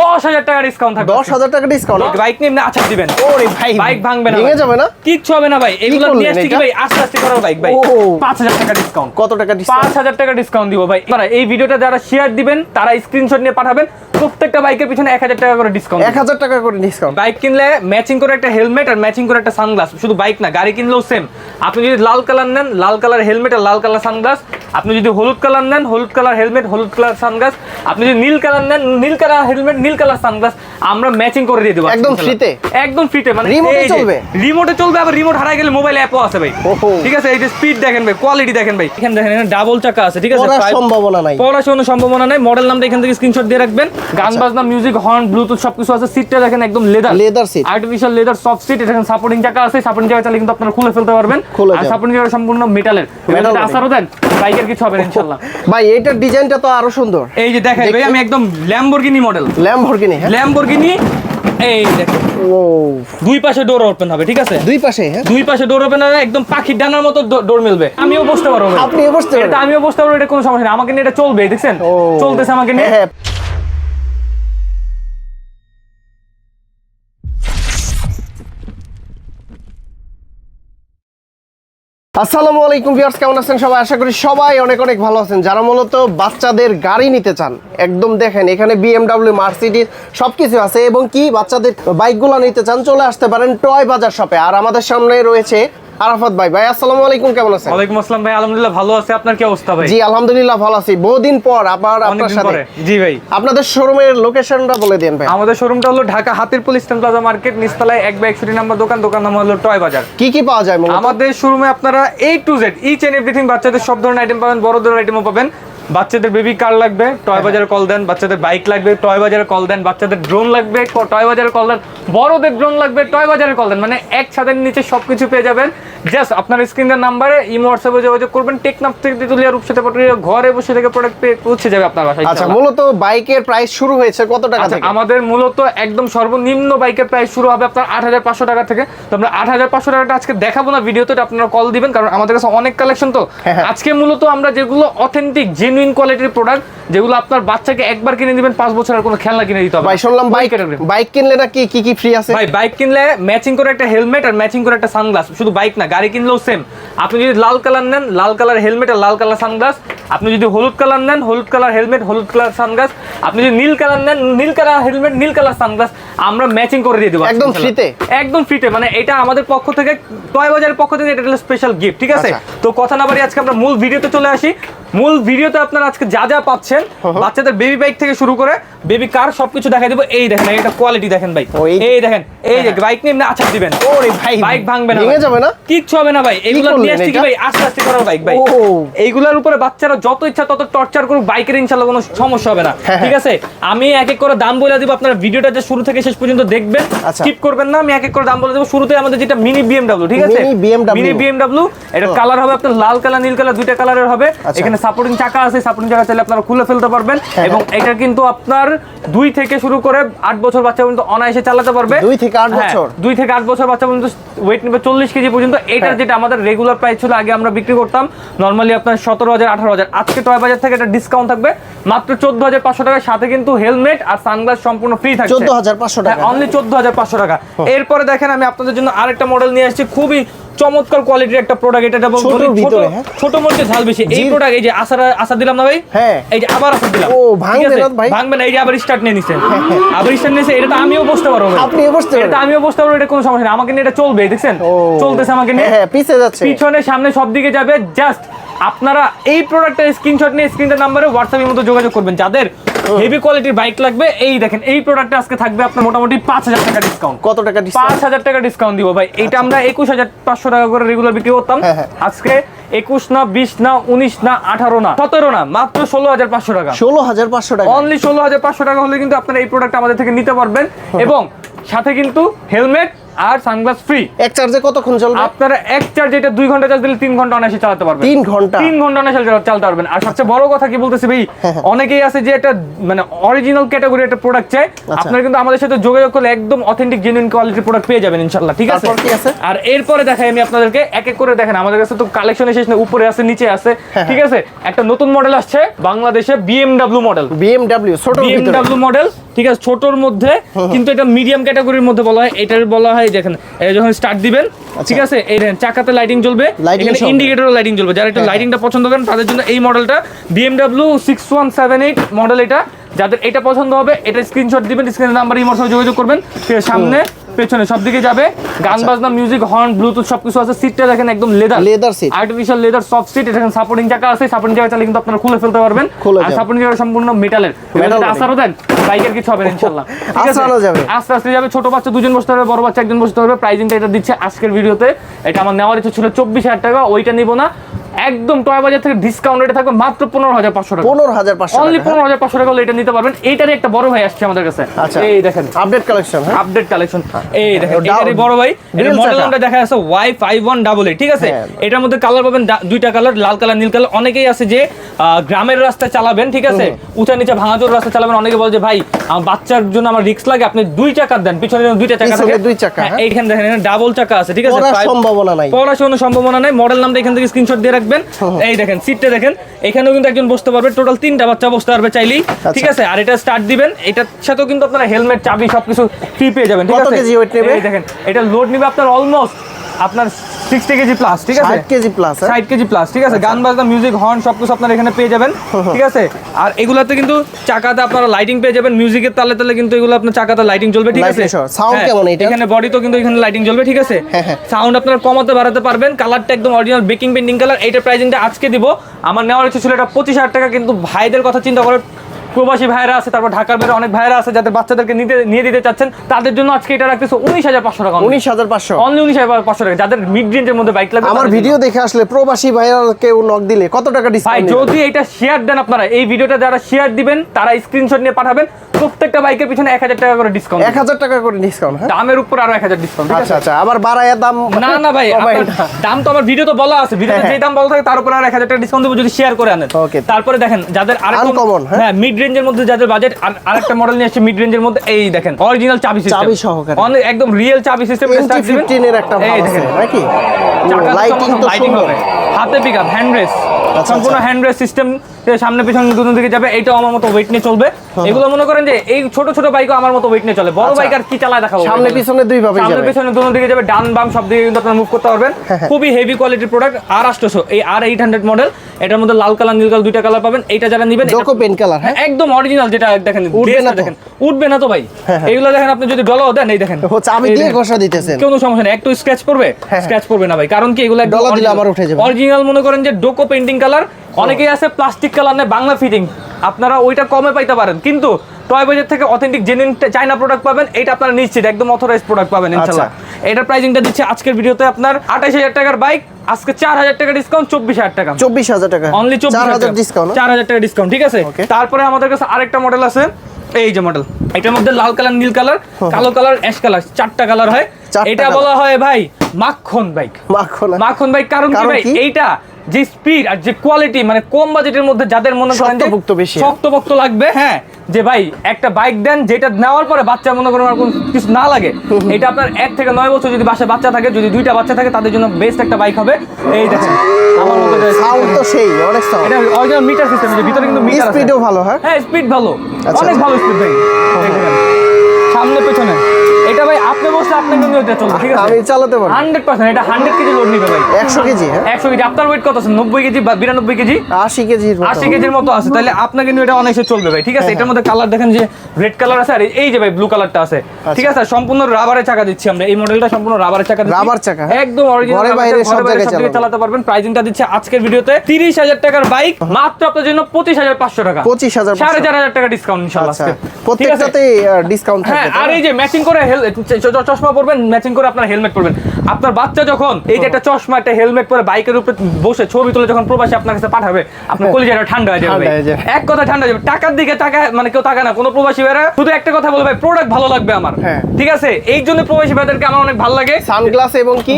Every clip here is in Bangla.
দশ হাজার টাকা ডিসকাউন্ট থাকবে দশ হাজার টাকা ডিসকাউন্ট বাইক নিয়ে এমনি আছাড় দিবেন। ওরে ভাই বাইক ভাঙবে না ভেঙে যাবে না? কিচ্ছু হবে না ভাই। এগুলো নিয়ে আসছি কি ভাই? আস্তে আস্তে করার বাইক ভাই। পাঁচ হাজার টাকা ডিসকাউন্ট কত টাকা পাঁচ হাজার টাকা ডিসকাউন্ট দিব ভাই। এবার এই ভিডিওটা যারা শেয়ার দিবেন তারা স্ক্রিনশট নিয়ে পাঠাবেন। প্রত্যেকটা বাইকের পিছনে এক হাজার টাকা করে ডিসকাউন্ট এক হাজার টাকা করে ডিসকাউন্ট বাইক কিনলে ম্যাচিং করে একটা হেলমেট আর ম্যাচিং করে একটা সানগ্লাস শুধু বাইক না গাড়ি কিনলেও সেম আপনি যদি লাল কালার নেন লাল কালার হেলমেট আর লাল কালার সানগ্লাস আপনি যদি হলুদ কালার নেন হলুদ কালার হেলমেট হলুদ কালার সানগ্লাস আপনি যদি নীল কালার নেন নীল কালার হেলমেট নীল কালার সানগ্লাস আমরা ম্যাচিং করে দিয়ে দেবো একদম free-তে? একদম ফ্রিতে মানে যে, চলবে? রিমোটে চলবে আবার রিমোট হারাই গেলে মোবাইল অ্যাপও আছে ভাই। ঠিক আছে এই যে স্পিড দেখেন ভাই কোয়ালিটি দেখেন ভাই। এখানে দেখেন এখানে ডাবল চাকা আছে ঠিক আছে সম্ভাবনা নাই। কোনো সম্ভাবনা নাই মডেল নামটা এখান থেকে স্ক্রিনশট দিয়ে রাখবেন। গান বাজনা মিউজিক হর্ন ব্লুটুথ সবকিছু আছে সিটটা দেখেন একদম leather leather seat artificial leather soft seat এখানে সাপোর্টিং চাকা আছে সাপোর্টিং চাকা চালিয়ে কিন্তু আপনারা খুলে ফেলতে পারবেন। আর সাপোর্টিং চাকা সম্পূর্ণ মেটালের যদি আসারও দেন বাইকের কিছু হবে ইনশাআল্লাহ। ভাই এইটার ডিজাইনটা তো আরও সুন্দর। এই যে দেখেন ভাই আমি একদম ল্যাম্বরগিনি মডেল ল্যাম্বরগিনি হ্যাঁ? ল্যাম্বরগিনি এই দেখো। ও দুই পাশে ডোর ওপেন হবে ঠিক আছে? দুই পাশে হ্যাঁ? দুই পাশে ডোর ওপেন হবে একদম পাখির ডানার মতো ডোর মিলবে। আমিও বসতে পারব আপনিও বসতে পারবেন? এটা আমিও বসতে পারব এটা কোনো সমস্যা নেই। আমাকে নিয়ে এটা চলবে দেখছেন? চলতেছে আমাকে নিয়ে। আসসালামু আলাইকুম ভিউয়ার্স, কেমন আছেন সবাই? আশা করি সবাই অনেক অনেক ভালো আছেন। যারা মূলত বাচ্চাদের গাড়ি নিতে চান, একদম দেখেন, এখানে বিএমডাব্লিউ মার্সিডিজ সবকিছু আছে এবং কি বাচ্চাদের বাইকগুলো নিতে চান, চলে আসতে পারেন টয় বাজার শপে আর আমাদের সামনে রয়েছে আরাফাত ভাই। ভাই আসসালামু আলাইকুম কেমন আছেন? ওয়ালাইকুম আসসালাম ভাই আলহামদুলিল্লাহ ভালো আছি। আপনার কি অবস্থা ভাই? জি আলহামদুলিল্লাহ ভালো আছি। বহুদিন পর আবার আপনার সাথে। জি ভাই। আপনাদের শোরুমের লোকেশনটা বলে দেন ভাই। আমাদের শোরুমটা হলো Dhaka Hatirpool eastern plaza market নিস্তলায় এক বাই একষট্টি নাম্বার দোকান দোকান নাম হলো টয় বাজার। কি কি পাওয়া যায় আমাদের শোরুমে আপনারা A to Z each and everything বাচ্চাদের সব ধরনের আইটেম পাবেন বড়দের আইটেমও পাবেন। বাচ্চাদের বেবি কার লাগবে টয় বাজারে কল দেন বাচ্চাদের বাইক লাগবে টয় বাজারে কল দেন বাচ্চাদের ড্রোন লাগবে টয় বাজারে কল দেন বড়দের ড্রোন লাগবে টয় বাজারে কল দেন মানে এক ছাদের নিচে সবকিছু পেয়ে যাবেন। জাস্ট আপনার স্ক্রিনের নাম্বারে ইমো হোয়াটসঅ্যাপে যোগাযোগ করবেন টেকনাফ থেকে তেতুলিয়া রূপসাতে পাঠিয়ে ঘরে বসে থেকে প্রোডাক্ট পেয়ে পৌঁছে যাবে আপনার বাসায় আচ্ছা মূলত বাইকের প্রাইস শুরু হয়েছে কত টাকা আচ্ছা থেকে? আমাদের মূলত একদম সর্বনিম্ন বাইকের প্রাইস শুরু হবে আপনার আট হাজার পাঁচশো টাকা থেকে। তো আমরা আট হাজার পাঁচশো টাকাটা আজকে দেখাবো না ভিডিওতে আপনারা কল দিবেন কারণ আমাদের কাছে অনেক কালেকশন তো। হ্যাঁ, হ্যাঁ। আজকে মূলত আমরা যেগুলো অথেন্টিক জেনুইন কোয়ালিটির প্রোডাক্ট যেগুলো আপনার বাচ্চাকে একবার কিনে দিবেন পাঁচ বছরের কোনো খেলনা কিনে দিতে হবে ভাই শুনলাম বাইক। বাইক কিনলে নাকি কি কি ফ্রি আছে? ভাই বাইক কিনলে ম্যাচিং করে একটা হেলমেট আর ম্যাচিং করে একটা সানগ্লাস শুধু বাইক না গাড়ি কিনলেও সেম আপনি যদি লাল কালার নেন লাল কালার হেলমেট আর লাল কালার সানগ্লাস আপনি যদি হলুদ কালার নেন হলুদ কালার হেলমেট হলুদ কালার সানগ্লাস আপনি যদি নীল কালার নেন নীল কালার হেলমেট নীল কালার সানগ্লাস আমরা ম্যাচিং করে দিয়ে দেবো। একদম free-তে? একদম ফ্রিতে মানে এটা আমাদের পক্ষ থেকে টয় বাজারের পক্ষ থেকে এটা স্পেশাল গিফট ঠিক আছে? আচ্ছা। তো কথা না বাড়ি আজকে আমরা মূল ভিডিওতে চলে আসি। মূল ভিডিওতে আপনারা আজকে যা যা পাচ্ছেন বাচ্চাদের বেবি বাইক থেকে শুরু করে বেবি কার সবকিছু দেখাই দেবো। এই দেখেন এটা কোয়ালিটি দেখেন ভাই। এই- দেখেন এই যে বাইক নিয়ে এমনি আছাড় দিবেন। ওরে ভাই বাইক ভাঙবে না ভেঙে যাবে না? কিচ্ছু হবে না ভাই। এগুলো নিয়ে আসছি ভাই? আস্তে আস্তে করার বাইক ভাই। এইগুলোর উপরে বাচ্চারা যত ইচ্ছা তত টর্চার করুক বাইকের ইনশাল্লাহ কোনো সমস্যা হবে না। হ্যাঁ, ঠিক আছে? আমি এক এক করে দাম বলে দিব। আপনারা ভিডিওটা যে শুরু থেকে শেষ পর্যন্ত দেখবেন আচ্ছা। স্কিপ করবেন না। আমি এক এক করে দাম বলে দেবো। শুরুতে আমাদের যেটা মিনি বিএমডব্লিউ ঠিক আছে? Mini BMW মিনি বিএমডব্লিউ এটা কালার হবে আপনার লাল কালার নীল কালার দুইটা কালারের হবে। আচ্ছা। এখানে সাপোর্টিং চাকা আছে সাপোর্টিং চাকা চাইলে আপনারা খুলে ফেলতে পারবেন। হ্যাঁ, এবং এটা কিন্তু আপনার দুই থেকে শুরু করে আট বছর বাচ্চা পর্যন্ত অনায়াসে চালাতে পারবে। দুই থেকে আট হ্যাঁ, বছর? দুই থেকে আট বছর বাচ্চা পর্যন্ত ওয়েট নেবে চল্লিশ কেজি পর্যন্ত। এটার হ্যাঁ। যেটা আমাদের রেগুলার প্রাইস ছিল আগে আমরা বিক্রি করতাম নর্মালি আপনার সতেরো হাজার আঠারো হাজার। আজকে টয় বাজার থেকে একটা ডিসকাউন্ট থাকবে। মাত্র চোদ্দ হাজার পাঁচশো টাকার সাথে কিন্তু হেলমেট আর সানগ্লাস সম্পূর্ণ ফ্রি থাকবে চোদ্দ হাজার পাঁচশো টাকা। অনলি চোদ্দ হাজার পাঁচশো টাকা। এরপরে দেখেন আমি আপনাদের জন্য আরেকটা মডেল নিয়ে আসছি। খুবই চমৎকার কোয়ালিটির একটা প্রোডাক্ট এটা ছোট ভিতরে, হ্যাঁ? ছোট মধ্যে ঝাল বেশি। এই প্রোডাক্ট এই যে আসার আসার দিলাম না ভাই? হ্যাঁ। এই যে আবার আসার দিলাম। ও, ভাঙবে না ভাই? ভাঙবে না এই যে আবার স্টার্ট নিয়ে নিছেন আবার স্টার্ট নিয়েছে এটা তো আমিও বসতে পারব ভাই। আপনিও বসতে পারবেন? এটা আমিও বসতে পারব এটা কোনো সমস্যা নেই। আমাকে নিয়ে এটা চলবে দেখছেন? চলতেছে আমাকে নিয়ে। হ্যাঁ হ্যাঁ পিছে যাচ্ছে। পিছনে সামনে সব দিকে যাবে। জাস্ট আপনারা এই প্রোডাক্টের স্ক্রিনশট নিয়ে স্ক্রিনের নাম্বারে হোয়াটসঅ্যাপের মতো যোগাযোগ করবেন। যাদের হেভি কোয়ালিটির বাইক লাগবে। এই দেখেন এই প্রোডাক্টে আজকে থাকবে আপনার মোটামুটি পাঁচ হাজার টাকা ডিসকাউন্ট কত টাকা পাঁচ ডিসকাউন্ট হাজার টাকা ডিসকাউন্ট দিব ভাই। এটা আমরা একুশ হাজার পাঁচশো টাকা করে রেগুলার বিক্রি করতাম। হ্যাঁ, হ্যাঁ। আজকে একুশ না বিশ না উনিশ না আঠারো না সতেরো না মাত্র ষোলো হাজার পাঁচশো টাকা। ষোলো হাজার পাঁচশো টাকা। অনলি ষোলো হাজার পাঁচশো টাকা হলে কিন্তু আপনারা এই প্রোডাক্ট আমাদের থেকে নিতে পারবেন। এবং সাথে কিন্তু হেলমেট আর সানগ্লাস ফ্রি এক চার্জে কতক্ষণ চলবে? আপনারা এক চার্জ এটা দুই ঘণ্টা চার্জ দিলে তিন ঘণ্টা অনায়াসে চালাতে পারবেন। তিন ঘণ্টা? ঘণ্টা অনায়াসে চালাতে পারবেন। আর সবচেয়ে বড় কথা কি বলতেছি ভাই অনেকেই আছে যে একটা মানে অরিজিনাল ক্যাটাগরি একটা প্রোডাক্ট চাই আচ্ছা। আপনারা কিন্তু আমাদের সাথে যোগাযোগ করলে একদম অথেন্টিক জেনুইন কোয়ালিটির প্রোডাক্ট পেয়ে যাবেন ঠিক আছে? আর এরপরে দেখাই আমি আপনাদেরকে এক এক করে দেখেন আমাদের কাছে তো কালেকশন শেষ নেই উপরে আছে নিচে আছে হ্যাঁ, ঠিক আছে? একটা নতুন মডেল আসছে বাংলাদেশে বিএমডব্লিউ মডেল বিএমডব্লিউ ছোট ভিতরে। মডেল ঠিক আছে? ছোটর মধ্যে কিন্তু এটা মিডিয়াম ক্যাটাগরির মধ্যে বলা হয় এটার বলা হয় দেখেন এই যখন স্টার্ট দিবেন ঠিক আছে? এই দেখেন চাকাতে লাইটিং জ্বলবে। Lighting এখানে। ইন্ডিকেটরও লাইটিং জ্বলবে। যারা একটু হ্যাঁ, লাইটিংটা পছন্দ করেন তাদের জন্য এই মডেলটা BMW six one seven eight model এটা। যাদের এটা পছন্দ হবে এটা স্ক্রিনশট দিবেন স্ক্রিনের নাম্বার ইমোর যোগাযোগ করবেন। সামনে পেছনে সব দিকে যাবে। গান আচ্ছা। বাজনা মিউজিক হর্ন ব্লুটুথ সবকিছু আছে। সিটটা দেখেন একদম leather Leather seat। Artificial leather soft seat এখানে সাপোর্টিং চাকা আছে। সাপোর্টিং চাকা চালিয়ে কিন্তু আপনারা খুলে ফেলতে পারবেন। আর সাপোর্টিং চাকা সম্পূর্ণ মেটালের body। আসারও দেন বাইকের কিছু হবে ইনশাআল্লাহ। আসানো যাবে। আস্তে আস্তে যাবে। ছোট বাচ্চা দুজন বসতে হবে বড় বাচ্চা একজন বসতে হবে। প্রাইজিংটা এটা দিচ্ছে আজকের ভিডিওতে। এটা আমার নেওয়ার ইচ্ছে ছিল চব্বিশ হাজার টাকা। ওইটা নিব না। একদম টয় বাজার থেকে ডিসকাউন্ট রেটে থাকবে মাত্র পনেরো হাজার পাঁচশো টাকা। পনেরো হাজার পাঁচশো অনলি টাকা পনেরো হাজার পাঁচশো টাকা এটা নিতে পারবেন। এইটারই একটা বড় ভাই আসছে আমাদের কাছে। আচ্ছা। এই দেখেন। আপডেট কালেকশন হ্যাঁ? আপডেট কালেকশন এই দেখেন এটারই বড় ভাই এটা মডেল নামটা দেখা ঠিক আছে? হ্যাঁ। এটার মধ্যে কালার পাবেন দুইটা কালার লাল কালার নীল কালার অনেকেই আছে যে গ্রামের রাস্তায় চালাবেন ঠিক আছে? উঁচা নিচে ভাঙাচোর রাস্তা চালাবেন। অনেকে বলে যে ভাই বাচ্চার জন্য আমার রিস্ক লাগে আপনি দুই চাকার দেন পিছনে দুইটা চাকা থাকে। দুই চাকা, হ্যাঁ, হ্যাঁ। এইখানে দেখেন এখানে ডাবল চাকা আছে ঠিক আছে? সম্ভাবনা নাই। পড়াশোনার সম্ভাবনা নাই। মডেল নামটা এখান থেকে স্ক্রিনশট দিয়ে রাখবেন। এই দেখেন সিটটা দেখেন। এখানেও কিন্তু একজন বসতে পারবে। টোটাল তিনটা বাচ্চা বসতে পারবে চাইলেই ঠিক আছে? আর এটা স্টার্ট দিবেন। এটার সাথেও কিন্তু আপনারা হেলমেট চাবি সবকিছু ফ্রি পেয়ে যাবেন ঠিক আছে? কেজি weight নেবে? এই দেখেন এটা লোড নিবে আপনার অলমোস্ট আপনার সিক্সটি কেজি প্লাস ঠিক আছে? কেজি প্লাস ষাট কেজি প্লাস ঠিক আছে? গান বাজনা মিউজিক হর্ন সবকিছু আপনারা এখানে পেয়ে যাবেন ঠিক আছে? আর এগুলাতে কিন্তু চাকাতে আপনারা লাইটিং পেয়ে যাবেন মিউজিকের তালে তালে কিন্তু এগুলো আপনার চাকাতে লাইটিং জ্বলবে ঠিক আছে। Sound হ্যাঁ, কেমন এটার? এখানে বডি তো কিন্তু এখানে লাইটিং জ্বলবে ঠিক আছে? হ্যাঁ, হ্যাঁ। সাউন্ড আপনারা কমাতে বাড়াতে পারবেন। কালারটা একদম অরিজিনাল বেকিং পেন্টিং কালার এইটা প্রাইসিংটা আজকে দিব। আমার নেওয়ার ইচ্ছে ছিল এটা পঁচিশ হাজার টাকা কিন্তু ভাইদের কথা চিন্তা করে প্রবাসী ভাইরা আছে তারপর ঢাকার বাইরে অনেক ভাইরা আছে যাদের বাচ্চাদেরকে নিতে নিয়ে দিতে চাচ্ছেন তাদের জন্য আজকে এটা রাখতেছে উনিশ হাজার পাঁচশো টাকা উনিশ হাজার পাঁচশো। অনলি উনিশ হাজার পাঁচশো টাকা। যাদের মিড রেঞ্জের মধ্যে বাইক লাগবে আমার ভিডিও দেখে আসলে প্রবাসী ভাইরা ও নক দিলে কত টাকা ডিসকাউন্ট যদি এটা শেয়ার দেন আপনারা এই ভিডিওটা যারা শেয়ার দিবেন তারা স্ক্রিনশট নিয়ে পাঠাবেন। প্রত্যেকটা বাইকের পিছনে এক হাজার টাকা করে ডিসকাউন্ট এক হাজার টাকা করে ডিসকাউন্ট হ্যাঁ? দামের উপর আরও এক হাজার ডিসকাউন্ট আচ্ছা আচ্ছা আবার বাড়ায় দাম না না ভাই। দাম তো আমার ভিডিও তো বলা আছে ভিডিওতে হ্যাঁ, যে দাম বলা থাকে তার উপর আর এক হাজার টাকা ডিসকাউন্ট দেবো যদি শেয়ার করে আনেন. তারপরে দেখেন যাদের আরেকটা Uncommon, হ্যাঁ? হ্যাঁ মিড রেঞ্জের মধ্যে যাদের বাজেট আরেকটা মডেল নিয়ে আসছে মিড রেঞ্জের মধ্যে এই দেখেন অরিজিনাল চাবি সিস্টেম চাবি সহকারে। অনেক একদম রিয়েল চাবি সিস্টেম ফিফটিন এর একটা ভাব আছে নাকি? লাইটিং তো সুন্দর। হাতে পিক আপ হ্যান্ড রেস সম্পূর্ণ হ্যান্ড রেস সিস্টেম সামনে পিছনে দুটো দিকে যাবে এইটাও আমার মতো ওয়েট নিয়ে চলবে। এগুলো মনে করেন যে এই ছোট ছোট বাইকও আমার মতো ওয়েট নিয়ে চলে। বড় আচ্ছা। বাইক আর কি চালায় দেখাবো? সামনে পিছনে দুই ভাবে সামনে পেছনে দুটো দিকে যাবে ডান বাম সব দিকে কিন্তু আপনারা মুভ করতে পারবেন। হ্যাঁ, হ্যাঁ। খুবই হেভি কোয়ালিটির প্রোডাক্ট আর আষ্টশো এই আর এইট হান্ড্রেড মডেল এটার মধ্যে লাল কালার নীল কালার দুইটা কালার পাবেন। এইটা যারা নেবেন এটা- ডোকো পেন কালার হ্যাঁ? হ্যাঁ, একদম অরিজিনাল যেটা দেখেন উঠবে না দেখেন। উঠবে না তো ভাই। হ্যাঁ, হ্যাঁ। এগুলো দেখেন আপনি যদি ডলাও দেন এই দেখেন। চাবি এই দিয়ে। ঘষা দিতেছেন। কোনো সমস্যা নেই একটু স্ক্র্যাচ পড়বে হ্যাঁ। স্ক্র্যাচ পড়বে না ভাই। কারণ কি এগুলো ডলা দিলে আবার উঠে যাবে। অরিজিনাল মনে করেন যে ডোকো পেন্টিং কালার অনেকেই আছে প্লাস্টিক কালার নেই বাংলা ফিটিং আপনারা ওইটা কমে পাইতে পারেন। কিন্তু টয় বাজার থেকে অথেন্টিক জেনুইন চাইনা প্রোডাক্ট পাবেন এটা আপনারা নিশ্চিত একদম অথরাইজ প্রোডাক্ট পাবেন ইনশাআল্লাহ। এটার প্রাইসিংটা দিচ্ছে আজকের ভিডিওতে আপনার আঠাশ হাজার টাকার বাইক আজকে চার হাজার টাকা ডিসকাউন্ট চব্বিশ হাজার টাকা। চব্বিশ হাজার টাকা। অনলি চব্বিশ হাজার ডিসকাউন্ট চার হাজার টাকা ডিসকাউন্ট ঠিক আছে? তারপরে আমাদের কাছে আরেকটা মডেল আছে। এই যে মডেল এটার মধ্যে লাল কালার নীল কালার কালো কালার অ্যাশ কালার চারটা কালার হয়। এটা বলা হয় ভাই মাখন বাইক মাখন। মাখন বাইক কারণ কি ভাই? এইটা যে স্পিড আর যে কোয়ালিটি মানে কম বাজেটের মধ্যে যাদের মনে করেন শক্তপোক্ত বেশি। শক্তপোক্ত লাগবে হ্যাঁ যে ভাই একটা বাইক দেন যেটা নেওয়ার পরে বাচ্চা মনে করেন আর কোনো কিছু না লাগে এটা আপনার এক থেকে নয় বছর যদি বাসায় বাচ্চা থাকে যদি দুইটা বাচ্চা থাকে তাদের জন্য বেস্ট একটা বাইক হবে এই দেখেন আমার মতো সাউন্ড তো সেই অনেক সাউন্ড এটা অরিজিনাল মিটার সিস্টেম ভিতরে কিন্তু মিটার স্পিডও ভালো হ্যাঁ হ্যাঁ স্পিড ভালো আচ্ছা, অনেক আচ্ছা। ভালো স্পিড ভাই। সামনে পেছনে এটা ভাই আপনি বসলে আপনার জন্য এটা চলবে ঠিক আছে? আমি চালাতে পারব। হান্ড্রেড পার্সেন্ট এটা হান্ড্রেড কেজি লোড নিবে ভাই। একশো কেজি হ্যাঁ? একশো কেজি আপনার ওয়েট কত আছে? নব্বই কেজি বা বিরানব্বই কেজি? আশি কেজির মতো। আশি কেজির মতো আছে তাহলে আপনার কিন্তু এটা চলবে ভাই ঠিক আছে? হ্যাঁ, এটার মধ্যে কালার দেখেন যে রেড কালার আছে আর এই যে ভাই ব্লু কালারটা আছে ঠিক আছে? সম্পূর্ণ রাবারের চাকা দিচ্ছি আমরা এই মডেলটা সম্পূর্ণ রাবারের চাকা দিচ্ছি। রাবার চাকা, হ্যাঁ? একদম অরিজিনাল বাইরে সব জায়গায় চালাতে পারবেন। প্রাইজিংটা দিচ্ছে আজকের ভিডিওতে তিরিশ হাজার টাকার বাইক মাত্র আপনার জন্য পঁচিশ হাজার পাঁচশো টাকা। 25,500 সাড়ে চার হাজার টাকা ডিসকাউন্ট ইনশাল্লাহ আচ্ছা? প্রত্যেকটাতে ডিসকাউন্ট হ্যাঁ থাকবে আর এই যে ম্যাচিং করে চশমা পরবেন ম্যাচিং করে আপনার হেলমেট পরবেন। আপনার বাচ্চা যখন এই যে একটা চশমা একটা হেলমেট পরে বাইকের উপরে বসে ছবি তুলে যখন প্রবাসী আপনার কাছে পাঠাবে আপনার কলিজাটা ঠান্ডা হয়ে যাবে ঠান্ডা। হয়ে যাবে। এক কথা ঠান্ডা হয়ে যাবে। টাকার দিকে টাকা মানে কেউ টাকা না কোনো প্রবাসী ভাইরা শুধু একটা কথা বলে ভাই প্রোডাক্ট ভালো লাগবে আমার। হ্যাঁ। ঠিক আছে? এই জন্য প্রবাসী ভাইদেরকে আমার অনেক ভালো লাগে। সানগ্লাস এবং কি?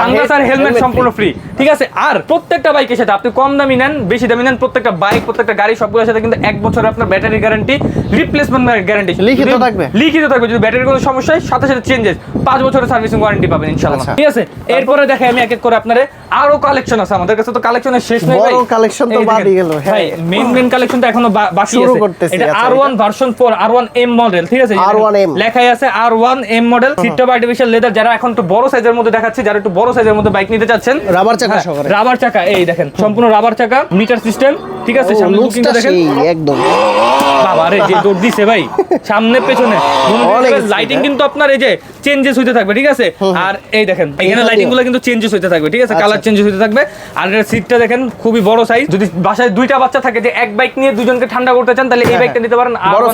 সানগ্লাস আর হেলমেট সম্পূর্ণ ফ্রি ঠিক আছে? আর প্রত্যেকটা বাইকের সাথে আপনি কম দামি নেন বেশি দামি নেন প্রত্যেকটা বাইক প্রত্যেকটা গাড়ি সবগুলোর সাথে কিন্তু এক বছরের আপনার ব্যাটারি গ্যারান্টি রিপ্লেসমেন্ট গ্যারান্টি লিখিত থাকবে? লিখিত থাকবে যদি ব্যাটারির কোনো সমস্যা হয় সাথে সাথে চেঞ্জেস পাঁচ বছরের সার্ভিসিং ওয়ারেন্টি পাবেন ইনশাআল্লাহ। আচ্ছা। ঠিক আছে? এরপরে দেখে আমি এক এক করে আপনারে আরও কালেকশন আছে আমাদের কাছে। তো কালেকশনের শেষ নেই ভাই collection তো বাদই গেল, হ্যাঁ। মেইন মেইন কালেকশন তো এখনও বাকি আছে। এটা আচ্ছা, R1 version 4 R1 M model ঠিক আছে? R1M লেখাই আছে R1 M মডেল সিটটা আর্টিফিশিয়াল লেদার যারা এখন একটু বড় সাইজের মধ্যে দেখাচ্ছে যারা একটু বড় সাইজের মধ্যে বাইক নিতে চাচ্ছেন রাবার চাকা সহকারে। রাবার চাকা এই দেখেন সম্পূর্ণ রাবার চাকা মিটার সিস্টেম ঠিক আছে সামনে বুকিংটা দেখেন। একদম। বাবা রে যে দৌড় দিছে ভাই। সামনে পেছনে। লাইটিং হ্যাঁ। কিন্তু আপনার এই যে চেঞ্জেস হইতে থাকবে ঠিক আছে? আর এই দেখেন এখানে লাইটিংগুলো কিন্তু চেঞ্জেস হইতে থাকবে ঠিক আছে? আচ্ছা। কালার চেঞ্জেস হইতে থাকবে। আর এর সিটটা দেখেন খুবই বড় সাইজ যদি বাসায় দুইটা বাচ্চা থাকে যে এক বাইক নিয়ে দুজনকে ঠান্ডা করতে চান তাহলে এই হ্যাঁ, বাইকটা নিতে পারেন বড়।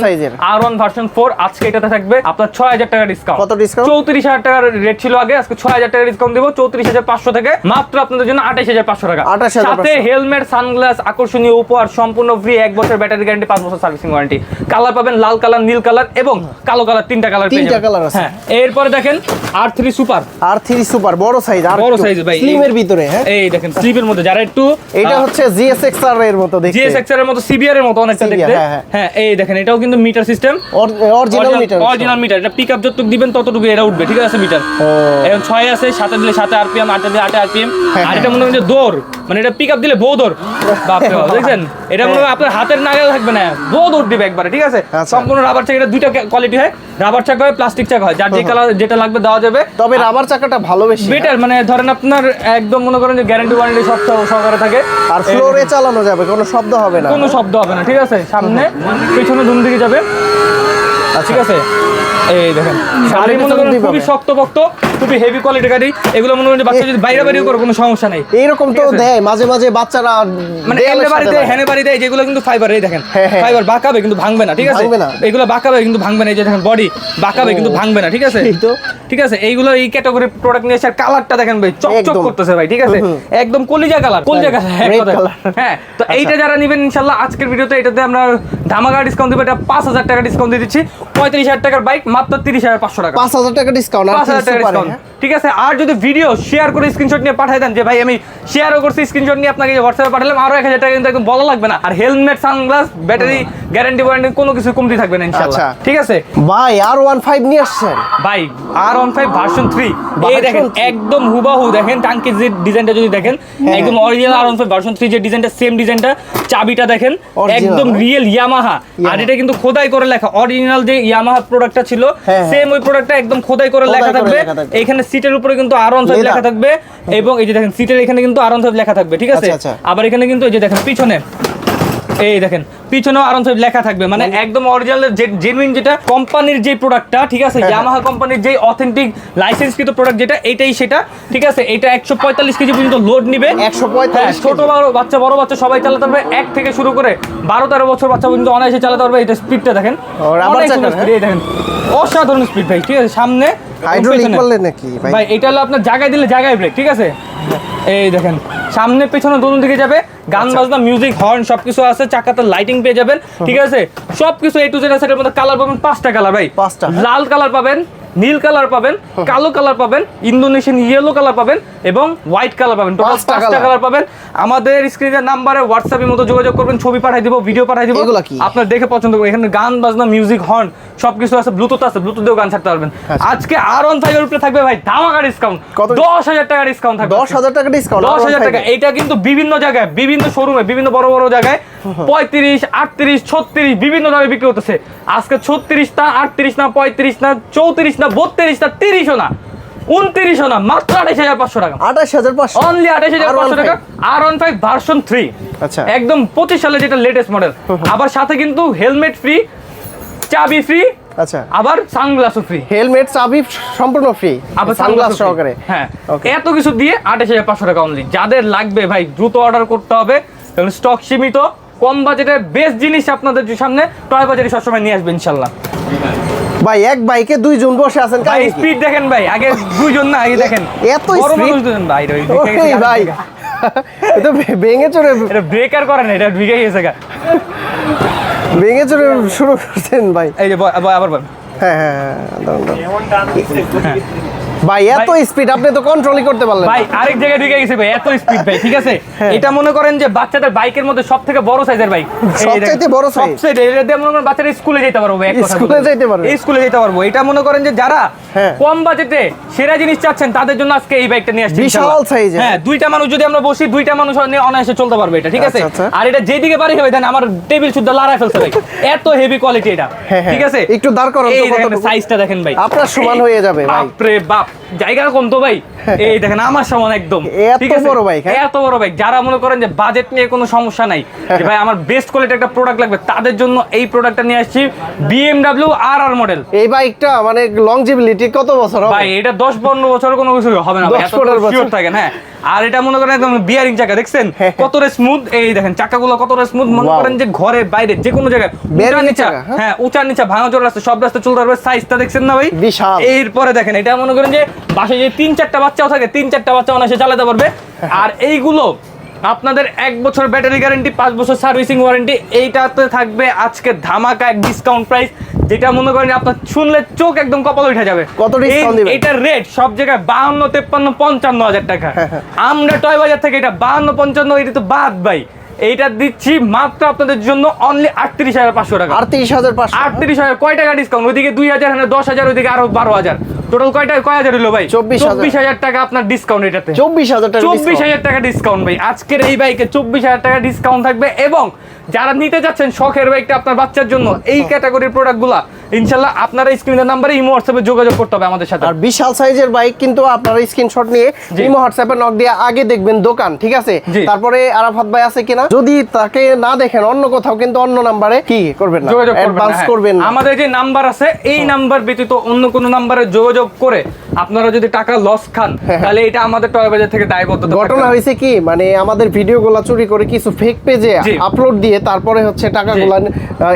আর ওয়ান ভার্সন ফোর আজকে এটাতে থাকবে আপনার ছয় হাজার টাকা ডিসকাউন্ট কত? চৌত্রিশ হাজার টাকার রেট ছিল আগে আজকে ছয় হাজার টাকা ডিসকাউন্ট দেবো চৌত্রিশ হাজার পাঁচশো থেকে মাত্র আপনাদের জন্য আঠাইশ হাজার পাঁচশো টাকা। 28,500 সাথে হেলমেট সানগ্লাস আকর্ষণীয় উপহার সম্পূর্ণ ফ্রি এক বছর ব্যাটারি গ্যারান্টি পাঁচ বছর সার্ভিসিং ওয়ারেন্টি কালার পাবেন লাল কালার নীল কালার এবং কালো কালার তিনটা কালার তিনটা colour আছে। হ্যাঁ এরপরে দেখেন R three super R three super বড় সাইজ আর বড় size ভাই। স্লিমের ভিতরে হ্যাঁ? এই দেখেন স্লিপের মধ্যে যারা একটু এটা হচ্ছে জিএসএক্স আর এর মতো দেখতে। জিএস এর মতো সিবিআর এর মতো অনেকটা দেখতে। হ্যাঁ, হ্যাঁ। হ্যাঁ এই দেখেন এটাও কিন্তু meter system original meter original meter এটা পিকআপ যতটুকু দিবেন ততটুকু এটা উঠবে ঠিক আছে মিটার এখন ছয় আছে সাথে দিলে সাথে আরপিএম আটটা দিলে আটে আরপিএম হ্যাঁ, আর এটা মনে যে দৌড় মানে এটা পিকআপ দিলে বউ দৌড়। বাপরে বাপ দেখছেন এটা মনে হয় আপনার হাতের নাগাল থাকবে না। বউ দৌড় দিবে একবারে ঠিক আছে? আচ্ছা। সম্পূর্ণ রাবার চাকা এটা দুইটা কোয়ালিটি হয়। রাবার চাকা হয় প্লাস্টিক চাকা হয়। যার যে কালার যেটা লাগবে দেওয়া যাবে। তবে রাবার চাকাটা ভালো বেশি বেটার মানে ধরেন আপনার একদম মনে করেন যে গ্যারান্টি ওয়ারেন্টি সব সহ- সহকারে থাকে। আর ফ্লোরে চালানো যাবে কোনো শব্দ হবে না। কোনো শব্দ হবে না ঠিক আছে? সামনে পিছনে দুম দিকে যাবে। ঠিক আছে? এই দেখেন গাড়ি মনে করেন খুবই খুবই হেভি কোয়ালিটির গাড়ি। এগুলো মনে করেন বাচ্চা যদি বাইরে করে কোনো সমস্যা নেই। তো দেয় মাঝে মাঝে বাচ্চারা মানে এমনি বাড়িতে লাগে। হ্যানে বাড়িতে যেগুলো কিন্তু ফাইবার এই দেখেন হ্যাঁ, হ্যাঁ। ফাইবার বাঁকাবে কিন্তু ভাঙবে না ঠিক আছে? এগুলো বাঁকাবে কিন্তু ভাঙবে না এই যে দেখেন বডি বাঁকাবে কিন্তু ভাঙবে না ঠিক আছে। ঠিক আছে? এইগুলো এই ক্যাটাগরি প্রোডাক্ট নিয়ে এসে কালারটা দেখেন ভাই চকচক একদম। করতেছে ভাই ঠিক আছে? একদম কলিজা কালার কলিজা কালার। হ্যাঁ তো এইটা যারা নেবেন ইনশাল্লাহ আজকের ভিডিওতে এটাতে আমরা ধামাকা ডিসকাউন্ট দেবো এটা পাঁচ হাজার টাকা ডিসকাউন্ট দিয়ে দিচ্ছি। পঁয়ত্রিশ হাজার টাকার বাইক মাত্র তিরিশ হাজার পাঁচশো টাকা। পাঁচ হাজার টাকা ডিসকাউন্ট পাঁচ হাজার টাকা ডিসকাউন্ট ঠিক আছে আর যদি ভিডিও শেয়ার করে স্ক্রিনশট নিয়ে দেন যে ভাই আমি শেয়ারও করছি স্ক্রিনশট নিয়ে আপনাকে হোয়াটসঅ্যাপে পাঠালাম আরও টাকা কিন্তু একদম বলা লাগবে না। আর helmet sunglass battery guarantee warranty কোনো কিছু কমতি থাকবে না ইনশাআল্লাহ। আচ্ছা। ঠিক আছে? ভাই আর ওয়ান ফাইভ নিয়ে আসছেন? ভাই R one five version three এই দেখেন একদম হুবাহু। দেখেন টাঙ্কির যে ডিজাইনটা যদি দেখেন হ্যাঁ। একদম original R one five version three যে ডিজাইনটা সেম ডিজাইনটা চাবিটা দেখেন একদম হ্যাঁ? রিয়েল ইয়ামাহা আর এটা কিন্তু খোদাই করে লেখা। অরিজিনাল যে ইয়ামাহা প্রোডাক্টটা ছিল হ্যাঁ, সেম ওই প্রোডাক্টটা একদম খোদাই করে লেখা থাকবে। এখানে সিটের উপরে কিন্তু আরন সাইজ লেখা থাকবে এবং এই যে দেখেন সিটের এখানে কিন্তু আরন সাইজ লেখা থাকবে ঠিক আছে? আচ্ছা, আচ্ছা। আবার এখানে কিন্তু এই যে দেখেন পিছনে। এই দেখেন পিছনেও আরন লেখা থাকবে। মানে একদম অরিজিনাল জেনুইন যেটা কোম্পানির যে প্রোডাক্টটা ঠিক আছে? হ্যাঁ, ইয়ামাহা কোম্পানির যে অথেন্টিক লাইসেন্সকৃত প্রোডাক্ট যেটা এটাই সেটা ঠিক আছে? এটা একশো পঁয়তাল্লিশ কেজি পর্যন্ত লোড নিবে। 145 হ্যাঁ, ছোট বড় বাচ্চা বড় বাচ্চা সবাই চালাতে পারবে। এক থেকে শুরু করে বারো তেরো বছর বাচ্চা পর্যন্ত অনায়াসে চালাতে পারবে। এটা স্পিডটা দেখেন। অসাধারণ স্পিড ভাই ঠিক আছে? সামনে হাইড্রোলিক বললে নাকি ভাই? ভাই এটা হলো আপনার জায়গায় দিলে জায়গায় ব্রেক ঠিক আছে? এই দেখেন সামনে পেছনে দোনো দিকে যাবে গান আচ্ছা। বাজনা মিউজিক হর্ন সবকিছু আছে চাকাতে লাইটিং পেয়ে যাবেন ঠিক আছে? সবকিছু এ টু জেড আছে এর মধ্যে কালার পাবেন পাঁচটা কালার ভাই। পাঁচটা। লাল কালার পাবেন নীল কালার পাবেন কালো কালার পাবেন ইন্দোনেশিয়ান ইয়েলো কালার পাবেন এবং হোয়াইট কালার পাবেন। টোটাল পাঁচটা কালার। পাবেন। আমাদের স্ক্রিনের নাম্বারে হোয়াটসঅ্যাপের মতো যোগাযোগ করবেন ছবি পাঠিয়ে দিব ভিডিও পাঠিয়ে দিব। আপনার দেখে পছন্দ করবেন। এখানে গান বাজনা মিউজিক হর্ন সবকিছু আছে ব্লুটুথ আছে ব্লুটুথ দিয়েও গান ছাড়তে পারবেন। আজকে আর অন ফাইভের উপরে থাকবে ভাই ধামাকা ডিসকাউন্ট আচ্ছা। দশ হাজার টাকা ডিসকাউন্ট থাকবে দশ হাজার টাকা ডিসকাউন্ট দশ হাজার টাকা। এটা কিন্তু বিভিন্ন জায়গায় বিভিন্ন শোরুমে বিভিন্ন বড় বড় জায়গায় পঁয়ত্রিশ আটত্রিশ ছত্রিশ বিভিন্ন দামে বিক্রি হতেছে। আজকে ছত্রিশ না আটত্রিশ না পঁয়ত্রিশ না চৌত্রিশ না বত্রিশ না তিরিশও না উনত্রিশও না মাত্র আঠাশ হাজার পাঁচশো টাকা। আঠাশ হাজার পাঁচশো। অনলি আঠাশ হাজার পাঁচশো টাকা R one five version three আচ্ছা। একদম পঁচিশ সালে যেটা লেটেস্ট মডেল আবার সাথে কিন্তু হেলমেট ফ্রি চাবি ফ্রি আচ্ছা। আবার সানগ্লাসও ফ্রি হেলমেট চাবি সম্পূর্ণ ফ্রি আবার সানগ্লাস। সহকারে। হ্যাঁ। এত কিছু দিয়ে আঠাশ হাজার পাঁচশো টাকা অনলি যাদের লাগবে ভাই দ্রুত অর্ডার করতে হবে। কারণ স্টক সীমিত। কম বাজেটের বেস্ট জিনিস আপনাদের সামনে টয় বাজারে সবসময় নিয়ে আসবে ইনশাল্লাহ। ভাই এক বাইকে দুইজন বসে আছেন ভাই স্পিড দেখেন ভাই আগে দুইজন না আগে দেখেন। এত স্পিড দুইজন ভাই। ভাই। এটা তো ভেঙে চড়ে এটা ব্রেকার করে না এটা ভিগে গেছে গা। ভেঙে চড়ে শুরু করছেন ভাই। এই যে আবার আবার বল। হ্যাঁ হ্যাঁ হ্যাঁ, দাঁড়ান, দাঁড়ান। ভাই এত স্পিড আপনি তো কন্ট্রোলই করতে পারলেন ভাই আরেক জায়গায় ঢুকে গেছে ভাই এত স্পিড ভাই ঠিক আছে হ্যাঁ। এটা মনে করেন যে বাচ্চাদের বাইকের মধ্যে সব থেকে বড় সাইজের বাইক সবচাইতে বড় size? সবচেয়ে এটা দিয়ে মনে করেন বাচ্চারা স্কুলে যেতে পারব এক স্কুলে পারবে? এই স্কুলে যেতে পারব এটা মনে করেন যে যারা হ্যাঁ। কম বাজেটে সেরা জিনিস চাচ্ছেন তাদের জন্য আজকে এই বাইকটা নিয়ে আসছি বিশাল size-এর। হ্যাঁ দুইটা মানুষ যদি আমরা বসি দুইটা মানুষ নিয়ে অনায়াসে চলতে পারবে এটা ঠিক আছে আচ্ছা, আচ্ছা। আর এটা যেদিকে বাড়ি হবে দেন আমার টেবিল শুদ্ধ লড়াই ফেলছে ভাই এত হেভি কোয়ালিটি এটা হ্যাঁ। ঠিক আছে একটু দাঁড় দেখেন সাইজটা দেখেন ভাই আপনার সমান হয়ে যাবে ভাই। বাপ জায়গা কম তো ভাই। এই দেখেন আমার সমান একদম এত ঠিক আছে? বড় বাইক, হ্যাঁ? এত বড় বাইক যারা মনে করেন যে বাজেট নিয়ে কোনো সমস্যা নাই যে ভাই আমার বেস্ট কোয়ালিটি একটা প্রোডাক্ট লাগবে তাদের জন্য এই প্রোডাক্টটা নিয়ে আসছি বিএমডাব্লিউ আর আর মডেল এই বাইকটা মানে লংজিবিলিটি কত বছর হবে ভাই এটা দশ পনেরো বছর কোনো কিছু হবে না এত। শিওর থাকেন হ্যাঁ আর এটা মনে করেন একদম বিয়ারিং চাকা দেখছেন হ্যাঁ। কতটা স্মুথ এই দেখেন চাকাগুলো কতটা স্মুথ মনে করেন যে ঘরে বাইরে যে কোনো জায়গায় উঁচা নিচা হ্যাঁ? হ্যাঁ উঁচা নিচা ভাঙা চোর রাস্তা সব রাস্তা চলতে পারবে সাইজটা দেখছেন না ভাই বিশাল। এরপরে দেখেন এটা মনে করেন যে বাসায় যে তিন চারটা বাচ্চাও থাকে তিন চারটা বাচ্চা অনায়াসে চালাতে পারবে। আর এইগুলো আপনাদের এক বছর ব্যাটারি গ্যারান্টি পাঁচ বছর সার্ভিসিং ওয়ারেন্টি এইটাতে থাকবে আজকে ধামাকা এক ডিসকাউন্ট প্রাইস যেটা মনে করেন আপনার শুনলে চোখ একদম কপাল উঠে যাবে। কত? এটার রেট সব জায়গায় বাহান্ন তেপ্পান্ন পঞ্চান্ন হাজার টাকা। হ্যাঁ, আমরা টয় বাজার থেকে এটা বাহান্ন পঞ্চান্ন এটা তো বাদ ভাই। এইটা দিচ্ছি মাত্র আপনাদের জন্য অনলি আটত্রিশ হাজার পাঁচশো টাকা। আটত্রিশ হাজার পাঁচশো। আটত্রিশ হাজার কয় টাকা ডিসকাউন্ট ওইদিকে দুই হাজার এখানে দশ হাজার ওইদিকে আরও বারো হাজার। টোটাল কয়টা কয় হাজার হলো ভাই? 24,000 চব্বিশ হাজার টাকা আপনার ডিসকাউন্ট এটাতে। চব্বিশ হাজার টাকা চব্বিশ। হাজার টাকা ডিসকাউন্ট ভাই। আজকের এই বাইকে চব্বিশ হাজার টাকা ডিসকাউন্ট থাকবে এবং যারা নিতে যাচ্ছেন শখের বাইকটা আপনার বাচ্চার জন্য এই ক্যাটাগরির প্রোডাক্টগুলা ইনশাল্লাহ আপনারা স্ক্রিনের নাম্বারে ইমো হোয়াটসঅ্যাপে যোগাযোগ করতে হবে আমাদের সাথে আর বিশাল সাইজের বাইক কিন্তু আপনারা স্ক্রিনশট নিয়ে। ইমো হোয়াটসঅ্যাপে নক দিয়ে আগে দেখবেন দোকান ঠিক আছে তারপরে আরাফাত ভাই আছে কিনা যদি তাকে না দেখেন অন্য কোথাও কিন্তু অন্য নাম্বারে কি করবেন না যোগাযোগ করবেন অ্যাডভান্স হ্যাঁ। করবেন না। আমাদের যে নাম্বার আছে এই নাম্বার ব্যতীত অন্য কোন নাম্বারে যোগাযোগ করে আপনারা যদি টাকা লস খান হ্যাঁ। তাহলে এটা আমাদের টয় বাজার থেকে দায়বদ্ধতা ঘটনা। হয়েছে কি মানে আমাদের ভিডিওগুলো চুরি করে কিছু ফেক পেজে আপলোড দিয়ে তারপরে হচ্ছে টাকাগুলো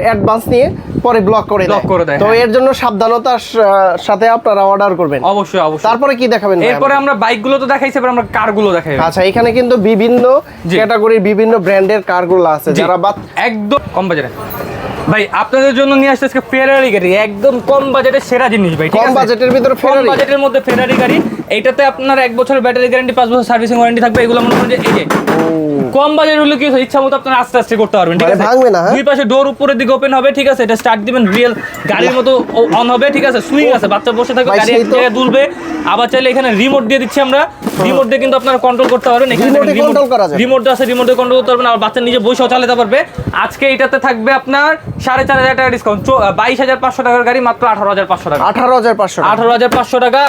অ্যাডভান্স নিয়ে পরে ব্লক করে Block করে দেয়, তো হ্যাঁ। এর জন্য সাবধানতার সাথে আপনারা অর্ডার করবেন। অবশ্যই অবশ্যই। তারপরে কি দেখাবেন এরপরে আমরা বাইকগুলো তো দেখাইছি এবার আমরা কারগুলো দেখাই। আচ্ছা এখানে কিন্তু বিভিন্ন। ক্যাটাগরির বিভিন্ন ব্র্যান্ডের কারগুলো আছে। যারা বাদ একদম কম বাজারে ভাই আপনাদের জন্য নিয়ে আসছে আজকে ফেরারি গাড়ি। একদম কম বাজেটের সেরা জিনিস ভাই কম বাজেটের ভিতরে কম ফেরারি বাজেটের মধ্যে ফেরারি গাড়ি। এইটাতে আপনার এক বছরের ব্যাটারি গ্যারান্টি পাঁচ বছর সার্ভিসিং ওয়ারেন্টি থাকবে এগুলো মনে করেন যে এই যে কম বাজেট হলে কি ইচ্ছা মতো আপনারা আস্তে আস্তে করতে পারবেন ঠিক মানে আছে? ভাঙবে না, হ্যাঁ? দুই পাশে ডোর উপরের দিকে ওপেন হবে ঠিক আছে? এটা স্টার্ট দিবেন রিয়েল গাড়ির মতো অন হবে ঠিক আছে? সুইং আছে বাচ্চা বসে থাকবে গাড়ি এক জায়গায় দুলবে। আবার চাইলে এখানে রিমোট দিয়ে দিচ্ছি আমরা। রিমোট দিয়ে কিন্তু আপনারা কন্ট্রোল করতে পারবেন এখানে যাবে। রিমোট আছে রিমোট দিয়ে কন্ট্রোল করতে পারবেন আর বাচ্চা নিজে বসেও চালাতে পারবে। আজকে এটাতে থাকবে আপনার সাড়ে চার হাজার টাকা ডিসকাউন্ট বাইশ হাজার পাঁচশো টাকার গাড়ি মাত্র আঠারো হাজার পাঁচশো টাকা। আঠারো হাজার পাঁচশো আঠারো হাজার পাঁচশো টাকা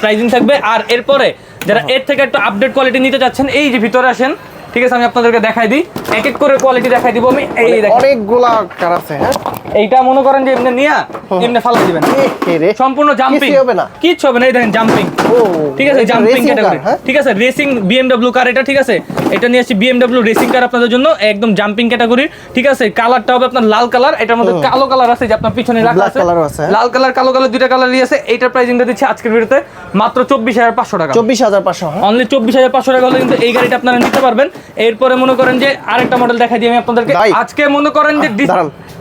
প্রাইজিং থাকবে। আর এরপরে যারা এর থেকে একটু আপডেট কোয়ালিটি নিতে চাচ্ছেন এই যে ভিতরে আসেন ঠিক আছে আমি আপনাদেরকে দেখাই দিই। এক এক করে কোয়ালিটি দেখাই দিব আমি। এই অনেকগুলা কার আছে হ্যাঁ? এইটা মনে করেন যে এমনি নিয়া এমনি ফালাই দিবেন। সম্পূর্ণ জাম্পিং হবে না। কিচ্ছু হবে না এই দেখেন জাম্পিং ও ঠিক আছে জাম্পিং ক্যাটাগরি হ্যাঁ? ঠিক আছে রেসিং বিএমডব্লিউ কার এটা ঠিক আছে? এটা নিয়ে আসছি বিএমডব্লিউ রেসিং কার আপনাদের জন্য একদম জাম্পিং ক্যাটাগরি ঠিক আছে কালারটা হবে আপনার লাল কালার এটার মধ্যে কালো কালার আছে যে আপনার পিছনে রাখা আছে। হ্যাঁ? লাল কালার কালো কালার দুইটা কালারই আছে। এইটার প্রাইসিংটা দিচ্ছি আজকের ভিডিওতে মাত্র চব্বিশ হাজার পাঁচশো টাকা। চব্বিশ হাজার পাঁচশো হ্যাঁ? অনলি চব্বিশ হাজার পাঁচশো টাকা হলে কিন্তু এই গাড়িটা আপনারা নিতে পারবেন। এরপরে মনে করেন যে আরেকটা মডেল দেখাই দিই আমি আপনাদেরকে। আজকে মনে করেন যে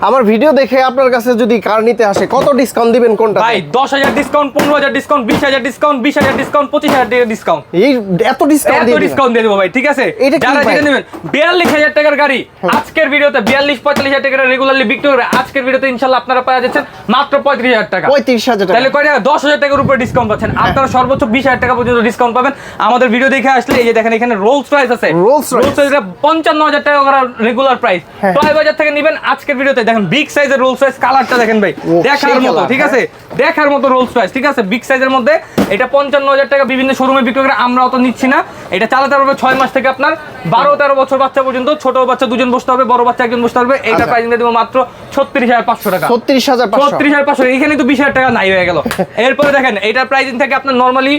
আমার ভিডিও দেখে আপনার কাছে যদি কার নিতে আসে কত ডিসকাউন্ট দিবেন কোনটা? ভাই দশ হাজার ডিসকাউন্ট পনেরো হাজার ডিসকাউন্ট বিশ হাজার ডিসকাউন্ট বিশ হাজার ডিসকাউন্ট পঁচিশ হাজার টাকা ডিসকাউন্ট এই এত ডিসকাউন্ট দিয়ে? ডিসকাউন্ট দিয়ে দেবো ভাই ঠিক আছে? যারা যেটা নেবেন বিয়াল্লিশ হাজার টাকার গাড়ি আজকের ভিডিওতে বিয়াল্লিশ পঁয়তাল্লিশ হাজার টাকার রেগুলারলি বিক্রি করে আজকের ভিডিওতে ইনশাল্লাহ আপনারা পাওয়া যাচ্ছেন মাত্র পঁয়ত্রিশ হাজার টাকা। পঁয়ত্রিশ হাজার টাকা। তাহলে কয় টাকা দশ হাজার টাকার উপরে ডিসকাউন্ট পাচ্ছেন। আপনারা সর্বোচ্চ বিশ হাজার টাকা পর্যন্ত ডিসকাউন্ট পাবেন। আমাদের ভিডিও দেখে আসলে এই যে দেখেন এখানে রোলস প্রাইস আছে। Rolls Royce। রোলস প্রাইস পঞ্চান্ন হাজার টাকা রেগুলার প্রাইস হ্যাঁ। বাজার থেকে নেবেন আজকের ভিডিওতে। দেখেন বিগ সাইজের রোলস প্রাইস কালারটা দেখেন ভাই। দেখার মতো ঠিক হ্যাঁ। আছে? দেখার মতো রোলস প্রাইস ঠিক আছে? বিগ সাইজের মধ্যে এটা পঞ্চান্ন হাজার টাকা বিভিন্ন শোরুমে বিক্রি করে আমরা অত নিচ্ছি না। এটা চালাতে পারবে ছয় মাস থেকে আপনার। বারো তেরো বছর বাচ্চা পর্যন্ত ছোট বাচ্চা দুজন বসতে হবে বড় বাচ্চা একজন বসতে পারবে এটা আচ্ছা। প্রাইস দিব মাত্র ছত্রিশ হাজার পাঁচশো টাকা। ছত্রিশ হাজার ছত্রিশ হাজার পাঁচশো এখানে তো বিশ হাজার টাকা নাই হয়ে গেল। এরপরে দেখেন এটার প্রাইসিং থাকে আপনার নর্মালি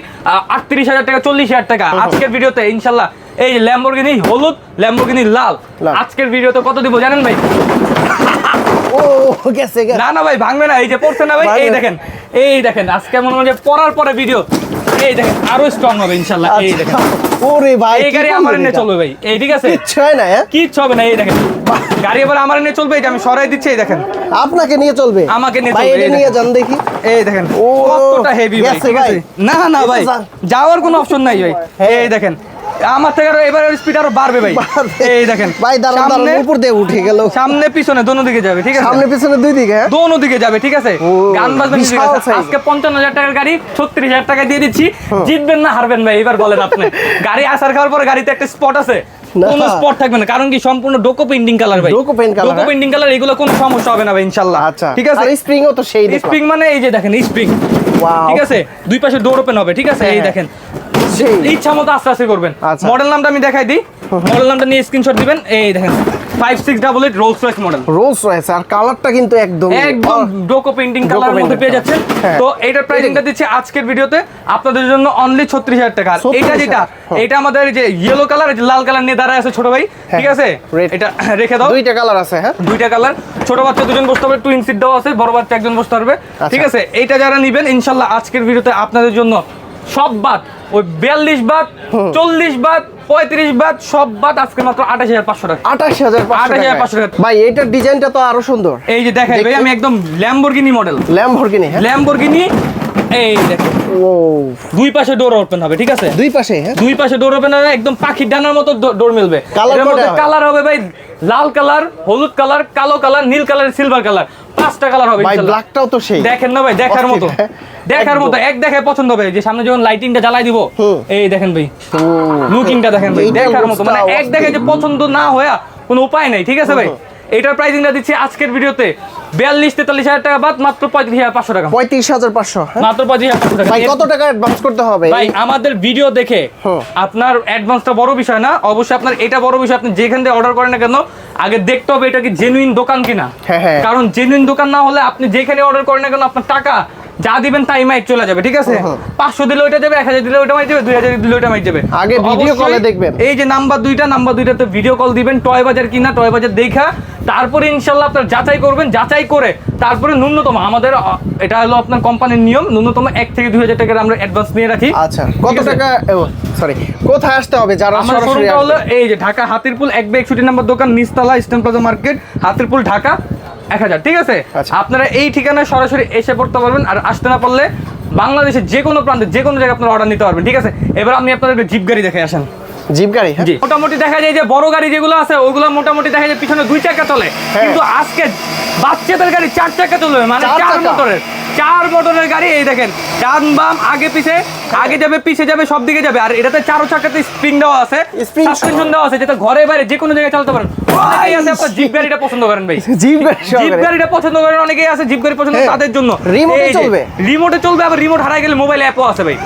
আটত্রিশ হাজার টাকা চল্লিশ হাজার টাকা। আজকের ভিডিওতে ইনশাল্লাহ। এই ল্যাম্বরগিনি হলুদ ল্যাম্বরগিনি লাল। আজকের ভিডিওতে কত দিব জানেন ভাই? ও গেছে গেছে। না না ভাই ভাঙবে না এই যে পড়ছে না ভাই এই দেখেন এই দেখেন আজকে মনে হয় পড়ার পরে ভিডিও এই দেখেন আরও স্ট্রং হবে এই দেখেন। আচ্ছা। ওরে ভাই এই গাড়ি আমার এনে চলবে ভাই এই ঠিক আছে? কিচ্ছু হয় না হ্যাঁ? কিচ্ছু হবে না এই দেখেন। গাড়ি এবার আমার এনে চলবে যে আমি সরাই দিচ্ছি এই দেখেন। আপনাকে নিয়ে চলবে? আমাকে নিয়ে চলবে, এটা নিয়ে যান দেখি। এই দেখেন ও, কতটা হেভি ভাই ঠিক আছে? ভাই। না না ভাই যাওয়ার কোনো অপশন নাই ভাই। হ্যাঁ। এই দেখেন আমার থেকে আরও এবার স্পিড আরও বাড়বে ভাই। এই দেখেন ভাই দাঁড়ান দাঁড়ান উপর দিয়ে উঠে গেল। সামনে পিছনে দোনো দিকে যাবে ঠিক আছে? সামনে পিছনে দুই দিকে হ্যাঁ? দোনো দিকে যাবে ঠিক আছে? গান বাজবে বিশাল আছে। আজকে পঞ্চান্ন হাজার টাকার গাড়ি ছত্রিশ হাজার টাকা দিয়ে দিচ্ছি। জিতবেন না হারবেন ভাই এবার বলেন আপনি। গাড়ি আসার খাওয়ার পরে গাড়িতে একটা স্পট আছে। কোনো স্পট থাকবে না কারণ কি সম্পূর্ণ ডোকো পেন্টিং কালার ভাই। Doco paint colour, ডোকো হ্যাঁ? কালার এগুলো কোনো সমস্যা হবে না ভাই ইনশাআল্লাহ আচ্ছা। ঠিক আছে? আর স্প্রিংও তো সেই স্প্রিং মানে এই যে দেখেন স্প্রিং ঠিক আছে? দুই পাশে ডোর ওপেন হবে ঠিক আছে? এই হ্যাঁ। দেখেন সেই ইচ্ছা মতো আস্তে আস্তে করবেন। আচ্ছা। মডেল নামটা আমি দেখাই দিই। মডেল নামটা নিয়ে স্ক্রিনশট দিবেন। এই দেখেন five six double eight Rolls Royce model Rolls রয়েছে আর কালারটা কিন্তু একদম একদম ডোকো পেন্টিং Doco মধ্যে পেয়ে যাচ্ছেন। হ্যাঁ। তো এটার প্রাইসিংটা দিচ্ছি আজকের ভিডিওতে। আপনাদের জন্য অনলি ছত্রিশ হাজার টাকা। আর এটা যেটা হ্যাঁ। এটা আমাদের যে ইয়েলো কালার লাল কালার নিয়ে দাঁড়ায় আছে ছোট ভাই। ঠিক আছে? এটা রেখে দাও। দুইটা কালার আছে হ্যাঁ। দুইটা কালার ছোট বাচ্চা দুজন বসতে পারবে টুইন সিট দেওয়া আছে বড় বাচ্চা একজন বসতে পারবে ঠিক আছে? এইটা যারা নিবেন ইনশাল্লাহ আজকের ভিডিওতে আপনাদের জন্য সব বাদ। ওই বিয়াল্লিশ বাদ চল্লিশ বাদ পঁয়ত্রিশ বাদ সব বাদ আজকে মাত্র আঠাশ হাজার পাঁচশো টাকা। আঠাশ হাজার 28,500 টাকা। ভাই এটার ডিজাইনটা তো আরও সুন্দর। এই যে দেখাই ভাই আমি একদম ল্যাম্বরগিনি মডেল ল্যাম্বরগিনি ল্যাম্বরগিনি এই দেখো। ও দুই পাশে ডোর ওপেন হবে ঠিক আছে? দুই পাশে হ্যাঁ? দুই পাশে ডোর ওপেন হবে একদম পাখির ডানার মতো ডোর মিলবে। হবে? কালার হবে ভাই লাল কালার হলুদ কালার কালো কালার নীল কালার সিলভার কালার পাঁচটা কালার হবে ভাই ব্ল্যাকটাও তো সেই। দেখেন না ভাই দেখার মতো। হ্যাঁ। দেখার মতো এক দেখে পছন্দ হবে। যে সামনে যখন লাইটিংটা জ্বালাই দিব এই দেখেন ভাই লুকিংটা দেখেন ভাই দেখার মতো। মানে এক দেখে যে পছন্দ না হয়ে কোনো উপায় নাই ঠিক আছে ভাই? এটার প্রাইসিংটা দিচ্ছি আজকের ভিডিওতে বিয়াল্লিশ তেতাল্লিশ হাজার টাকা বাদ মাত্র পঁয়ত্রিশ হাজার পাঁচশো টাকা। পঁয়ত্রিশ হাজার পাঁচশো হ্যাঁ? মাত্র পঁয়ত্রিশ হাজার পাঁচশো টাকা। কত টাকা অ্যাডভান্স করতে হবে? ভাই আমাদের ভিডিও দেখে। আপনার অ্যাডভান্সটা বড় বিষয় না অবশ্যই আপনার এটা বড় বিষয় আপনি যেখান থেকে অর্ডার করেন না কেন আগে দেখতে হবে এটা কি জেনুইন দোকান কিনা। হ্যাঁ, হ্যাঁ। কারণ জেনুইন দোকান না হলে আপনি যেখানে অর্ডার করেন না কেন আপনার টাকা যা দিবেন তাই মাইক চলে যাবে ঠিক আছে? পাঁচশো দিলে ওইটা যাবে এক হাজার দিলে ওইটা মাইক যাবে দুই হাজার দিলে ওইটা মাইক যাবে। আগে call এ দেখবেন। এই যে নাম্বার দুইটা নাম্বার দুইটাতে ভিডিও কল দিবেন টয় বাজার কিনা টয় বাজার দেখা। তারপরে ইনশাল্লাহ আপনার যাচাই করবেন যাচাই করে তারপরে ন্যূনতম আমাদের এটা হলো আপনার কোম্পানির নিয়ম ন্যূনতম এক থেকে দুই হাজার টাকার আমরা অ্যাডভান্স নিয়ে রাখি। আচ্ছা কত টাকা সরি কোথায় আসতে হবে যারা আমার শোরুমটা হলো এই যে ঢাকা হাতিরপুল এক বে একষট্টি নাম্বার দোকান নিচতলা eastern plaza market Hatirpool Dhaka. এক হাজার ঠিক আছে? আচ্ছা। আপনারা এই ঠিকানায় সরাসরি এসে পড়তে পারবেন আর আসতে না পারলে বাংলাদেশের যে কোনো প্রান্তে যে কোনো জায়গায় আপনারা অর্ডার নিতে পারবেন ঠিক আছে? এবার আমি আপনাদেরকে জিপ গাড়ি দেখে আসেন। জিপ গাড়ি হ্যাঁ? জি। মোটামুটি দেখা যায় যে বড় গাড়ি যেগুলো আছে ওগুলো মোটামুটি দেখা যায় পিছনে দুই চাকা চলে। হ্যাঁ। কিন্তু আজকে বাচ্চাদের গাড়ি চার চাকা চলবে মানে চার চার মোটরের চার মোটরের গাড়ি এই দেখেন ডান বাম আগে পিছে আগে যাবে পিছে যাবে সব দিকে যাবে। আর এটাতে চারো চাকাতে স্প্রিং দেওয়া আছে সাসপেনশন দেওয়া আছে যেটা ঘরে বাইরে যে কোনো জায়গায় চালাতে পারেন। অনেকেই আছে আপনার জিপ গাড়িটা পছন্দ করেন ভাই। জিপ জিপ গাড়িটা পছন্দ করেন অনেকেই আছে জিপ গাড়ি পছন্দ হ্যাঁ। তাদের জন্য। Remote এ এই যে, চলবে? রিমোটে চলবে আবার রিমোট হারাই গেলে মোবাইল অ্যাপও আছে ভাই।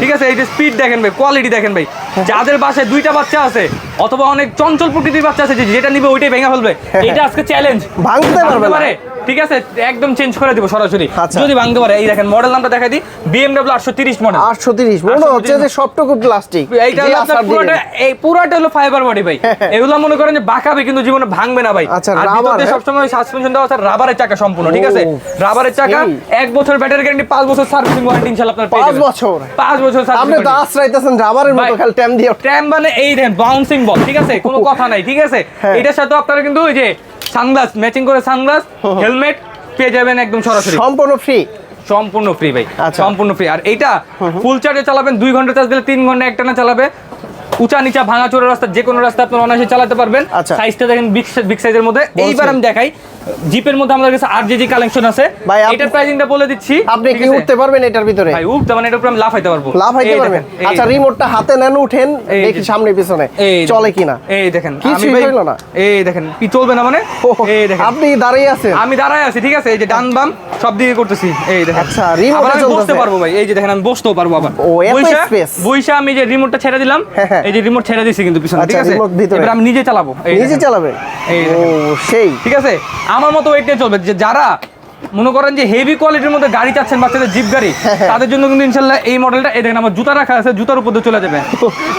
ঠিক আছে এই যে স্পিড দেখেন ভাই কোয়ালিটি দেখেন ভাই। যাদের বাসায় দুইটা বাচ্চা আছে অথবা অনেক চঞ্চল প্রকৃতির বাচ্চা আছে যেটা নিবে ওইটাই ভেঙে ফেলবে। এটা আজকে চ্যালেঞ্জ ভাঙতে পারবে ঠিক আছে একদম চেঞ্জ করে দিব সরাসরি। আচ্ছা। যদি ভাঙতে পারে এই দেখেন মডেল নামটা দেখাই দিই। বিএমডব্লিউ আটশো তিরিশ মডেল আটশো তিরিশ মনে হচ্ছে যে সবটুকু প্লাস্টিক এইটা হলো পুরোটা এই পুরোটা হলো ফাইবার বডি ভাই। এগুলো মনে করেন যে বাঁকাবে কিন্তু জীবনে ভাঙবে না ভাই। আচ্ছা, আর ভিতর হ্যাঁ? সবসময় সাসপেনশন দেওয়া আছে রাবারের চাকা সম্পূর্ণ ঠিক আছে? রাবারের চাকা এক বছর ব্যাটারি গ্যারান্টি পাঁচ বছর সার্ভিসিং ওয়ারেন্টি ইনশাআল্লাহ আপনার পাঁচ বছর? পাঁচ বছর আপনি সার্ভিসিং তো আশ্রাইতেছেন রাবারের মতো খালি ট্যাম দিয়ে। ট্র্যাম মানে এই দেন বাউন্সিং বল ঠিক আছে? কোনো কথা নাই ঠিক আছে? হ্যাঁ। এটার সাথে আপনারা কিন্তু ওই যে সানগ্লাস ম্যাচিং করে সানগ্লাস হেলমেট পেয়ে যাবেন একদম সরাসরি। সম্পূর্ণ ফ্রি সম্পূর্ণ ফ্রি ভাই। আচ্ছা। সম্পূর্ণ ফ্রি আর এইটা ফুল চার্জে চালাবেন দুই ঘণ্টা চার্জ দিলে তিন ঘণ্টা একটানা চালাবে। উঁচা নিচা ভাঙা চোরা রাস্তা যে কোনো রাস্তা আপনার অনায়াসে চালাতে পারবেন। আচ্ছা। সাইজটা দেখেন বিগ বিগ সাইজের মধ্যে। এইবার আমি দেখাই জিপের মধ্যে আমাদের কাছে আর জি কালেকশন আছে ভাই, এটার প্রাইসিংটা বলে দিচ্ছি। আপনি কি উঠতে পারবেন এটার ভিতরে? ভাই উঠতে মানে এটার উপরে আমি লাফাইতে পারব। লাভ হাইতে পারবেন? আচ্ছা রিমোটটা হাতে নেন উঠেন দেখি যে- সামনে পিছনে চলে কিনা। এই দেখেন ভাই- হইল না। এই দেখেন কি চলবে না মানে? এই দেখেন। আপনি দাঁড়িয়ে আছেন। আমি দাঁড়ায় আছি ঠিক আছে? এই যে ডান বাম সব দিকে করতেছি। এই দেখেন। আচ্ছা, আবার আমি। বসতে পারব ভাই। এই যে দেখেন আমি বসতেও পারব আবার। ও, এত বইসা- বইসা আমি যে রিমোটটা ছেড়ে দিলাম হ্যাঁ, হ্যাঁ। এই যে রিমোট ছেড়ে দিছি কিন্তু পিছনে ঠিক আচ্ছা, আছে এবার আমি নিজে চালাবো। নিজে চালাবে এই ও সেই। ঠিক আছে? আমার মতো ওয়েট নিয়ে চলবে। যে যারা মনে করেন যে হেভি কোয়ালিটির মধ্যে গাড়ি চাচ্ছেন বাচ্চাদের জিপ গাড়ি হ্যাঁ, হ্যাঁ। তাদের জন্য কিন্তু ইনশাল্লাহ এই মডেলটা এই দেখেন আমার জুতা রাখা আছে জুতার উপর দিয়ে চলে যাবে।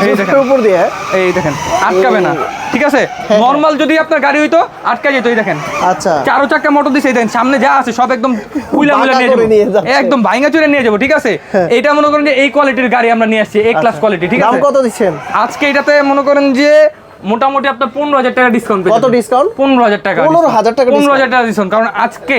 এই দেখেন। উপর দিয়ে হ্যাঁ? এই দেখেন আটকাবে না। ঠিক আছে? নর্মাল যদি আপনার গাড়ি হইতো আটকা যেত এই দেখেন। আচ্ছা। চারো চাকা মোটর দিছে এই দেখেন সামনে যা আছে সব একদম কুইলা মুইলা নিয়ে যাব। একদম ভাঙা চুরে নিয়ে যাব ঠিক আছে? এটা মনে করেন যে এই কোয়ালিটির গাড়ি আমরা নিয়ে আসছি এ ক্লাস কোয়ালিটি ঠিক। দাম আছে কত দিচ্ছেন? আজকে এটাতে মনে করেন যে মোটামুটি আপনার পনেরো হাজার টাকা ডিসকাউন্ট কত ডিসকাউন্ট পনেরো হাজার টাকা 15,000 টাকা পনেরো হাজার টাকা ডিসকাউন্ট কারণ আজকে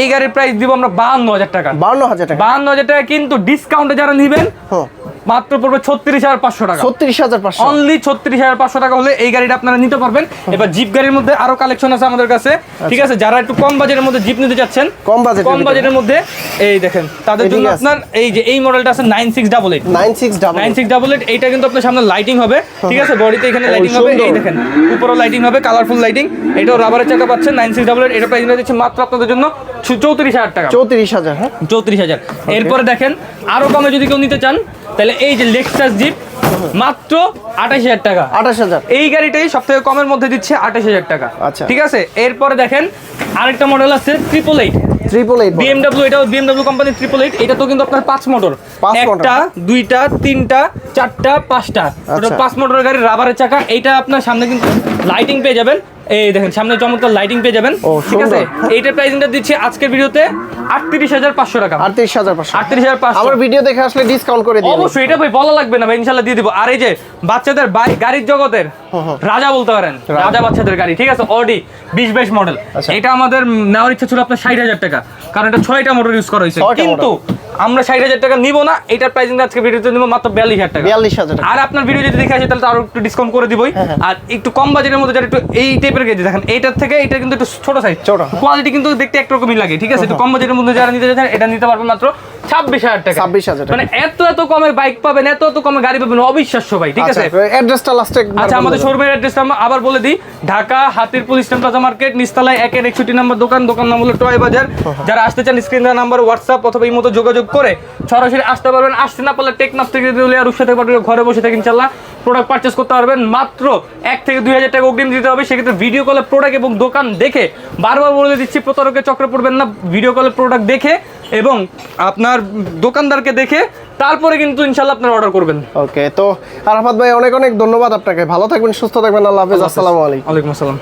এই গাড়ির প্রাইস দিব আমরা বাহান্ন হাজার টাকা। বান্ন হাজার টাকা। বাহান্ন হাজার টাকা কিন্তু ডিসকাউন্টে যারা নিবেন হ্যাঁ। মাত্র পড়বে ছত্রিশ হাজার পাঁচশো টাকা। ছত্রিশ হাজার পাঁচশো। অনলি ছত্রিশ হাজার পাঁচশো টাকা হলে এই গাড়িটা আপনারা নিতে পারবেন। এবার জিপ গাড়ির মধ্যে আরও কালেকশন আছে আমাদের কাছে। ঠিক আছে যারা একটু কম বাজেটের মধ্যে জিপ নিতে যাচ্ছেন আচ্ছা। কম বাজেটের কম বাজেটের মধ্যে এই দেখেন তাদের জন্য আপনার এই যে এই মডেলটা আছে nine six double eight nine six double nine six double eight এইটা কিন্তু আপনার সামনে লাইটিং হবে। ঠিক আছে বডিতে এখানে লাইটিং হবে। এই দেখেন উপরেও লাইটিং হবে কালারফুল লাইটিং এটাও রাবারের চাকা পাচ্ছেন নাইন সিক্স ডাবল এইট এটা প্রাইস দিচ্ছি মাত্র আপনাদের জন্য চৌত্রিশ হাজার টাকা। চৌত্রিশ হাজার হ্যাঁ? চৌত্রিশ হাজার। এরপরে দেখেন আরও কমে যদি কেউ নিতে চান তাহলে এই যে লেক্সাস জিপ মাত্র আঠাশ হাজার টাকা। আঠাশ হাজার। এই গাড়িটাই সব থেকে কমের মধ্যে দিচ্ছে আঠাশ হাজার টাকা। আচ্ছা। ঠিক আছে? এরপরে দেখেন আরেকটা মডেল আছে triple eight triple eight BMW এটাও বিএমডব্লিউ কোম্পানি ট্রিপল এইট এটা তো কিন্তু আপনার পাঁচ মোটর একটা দুইটা তিনটা চারটা পাঁচটা। আচ্ছা। পাঁচ মোটরের গাড়ি রাবারের চাকা এইটা আপনার সামনে কিন্তু লাইটিং পেয়ে যাবেন। এই দেখেন সামনে চমৎকার লাইটিং পেয়ে যাবেন ঠিক আছে? এইটার প্রাইসিংটা দিচ্ছি আজকের ভিডিওতে আটত্রিশ হাজার পাঁচশো টাকা। আটত্রিশ হাজার পাঁচশো। আটত্রিশ হাজার পাঁচশো। আমার ভিডিও দেখে আসলে ডিসকাউন্ট করে দিন অবশ্যই এটা ভাই বলা লাগবে না ভাই ইনশাল্লাহ দিয়ে দিব। আর এই যে বাচ্চাদের বাই- গাড়ির জগতের রাজা বলতে পারেন রাজা। বাচ্চাদের গাড়ি ঠিক আছে? অডি বিশ বাইশ মডেল আচ্ছা। এটা আমাদের নেওয়ার ইচ্ছা ছিল আপনার ষাট হাজার টাকা কারণ এটা ছয়টা মোটর ইউজ করা হয়েছে। কিন্তু আমরা ষাট হাজার টাকা নিবো না এটার প্রাইসিং আজকে ভিডিওতে নিবো মাত্র বিয়াল্লিশ হাজার টাকা। বিয়াল্লিশ হাজার টাকা। আর আপনার ভিডিও যদি দেখে আসে তাহলে আরও একটু ডিসকাউন্ট করে দিবই। হ্যাঁ, আর একটু কম বাজেটের মধ্যে যারা একটু এই টাইপের গেছে দেখেন এটার থেকে এটা কিন্তু একটু ছোট সাইজ ছোট। কোয়ালিটি কিন্তু দেখতে একরকমই লাগে ঠিক আছে? একটু কম বাজেটের মধ্যে যারা নিতে চান এটা নিতে পারবেন মাত্র ছাব্বিশ হাজার টাকা। 26,000 টাকা। মানে এত এত কমে বাইক পাবেন এত এত কমে গাড়ি পাবেন অবিশ্বাস্য ভাই ঠিক আছে? অ্যাড্রেসটা লাস্টে আচ্ছা আমাদের শোরুমের অ্যাড্রেসটা আবার বলে দিই। ঢাকা হাতির পুলিশ প্লাজা মার্কেট নিস্তালায় একের একষট্টি নম্বর দোকান দোকান নাম হলো টয় বাজার। যারা আসতে চান স্ক্রিন নাম্বার হোয়াটসঅ্যাপ অথবা এই মতো যোগাযোগ করে সরাসরি আসতে পারবেন। আসতে না পারলে টেকনাফ থেকে দিলে আর উৎসাহ ঘরে বসে থাকেন ইনশাল্লাহ। প্রোডাক্ট পারচেস করতে পারবেন। মাত্র এক থেকে দুই হাজার টাকা অগ্রিম দিতে হবে। সেক্ষেত্রে ভিডিও কলে প্রোডাক্ট এবং দোকান দেখে বারবার বলে দিচ্ছি প্রতারকের চক্রে পড়বেন না। ভিডিও কলে প্রোডাক্ট দেখে এবং আপনার দোকানদারকে দেখে তারপরে কিন্তু ইনশাল্লাহ আপনার অর্ডার করবেন। ওকে তো আরাফাত ভাই অনেক অনেক ধন্যবাদ আপনাকে। ভালো থাকবেন সুস্থ থাকবেন। আল্লাহ হাফেজ। আসসালামু আলাইকুম। ওয়ালাইকুম আসসালাম।